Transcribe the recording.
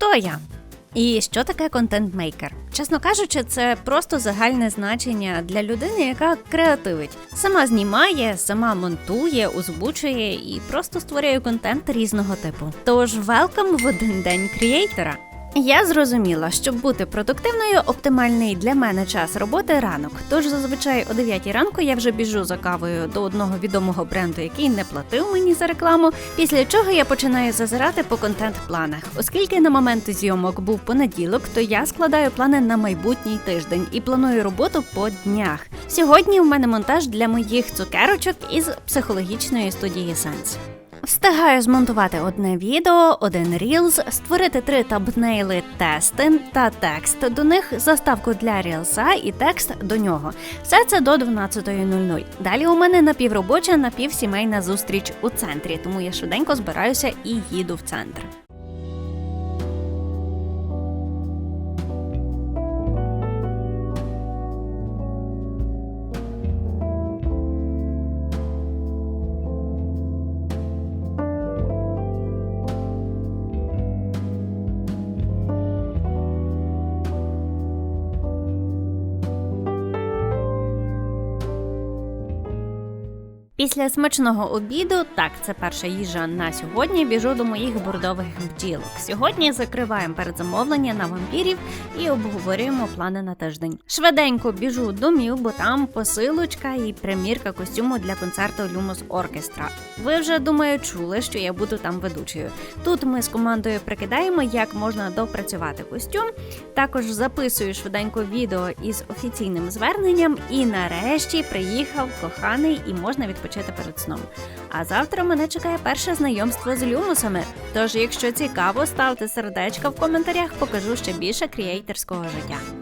Хто я? І що таке контент-мейкер? Чесно кажучи, це просто загальне значення для людини, яка креативить. Сама знімає, сама монтує, озвучує і просто створює контент різного типу. Тож велкам в один день крієйтора. Я зрозуміла, щоб бути продуктивною, оптимальний для мене час роботи ранок. Тож зазвичай о 9 ранку я вже біжу за кавою до одного відомого бренду, який не платив мені за рекламу. Після чого я починаю зазирати по контент-планах. Оскільки на момент зйомок був понеділок, то я складаю плани на майбутній тиждень і планую роботу по днях. Сьогодні у мене монтаж для моїх цукерочок із психологічної студії Сенс. Встигаю змонтувати одне відео, один рілз, створити три табнейли тести та текст до них, заставку для рілса і текст до нього. Все це до 12.00. Далі у мене напівробоча, напівсімейна зустріч у центрі, тому я швиденько збираюся і їду в центр. Після смачного обіду, так, це перша їжа на сьогодні. Біжу до моїх бордових бджілок. Сьогодні закриваємо передзамовлення на вампірів і обговорюємо плани на тиждень. Швиденько біжу домів, бо там посилочка і примірка костюму для концерту Люмос Оркестра. Ви вже думаю чули, що я буду там ведучою. Тут ми з командою прикидаємо, як можна допрацювати костюм. Також записую швиденько відео із офіційним зверненням. І нарешті приїхав коханий і можна відпочити перед сном. А завтра мене чекає перше знайомство з люмусами. Тож, якщо цікаво, ставте сердечка в коментарях, покажу ще більше кріейтерського життя.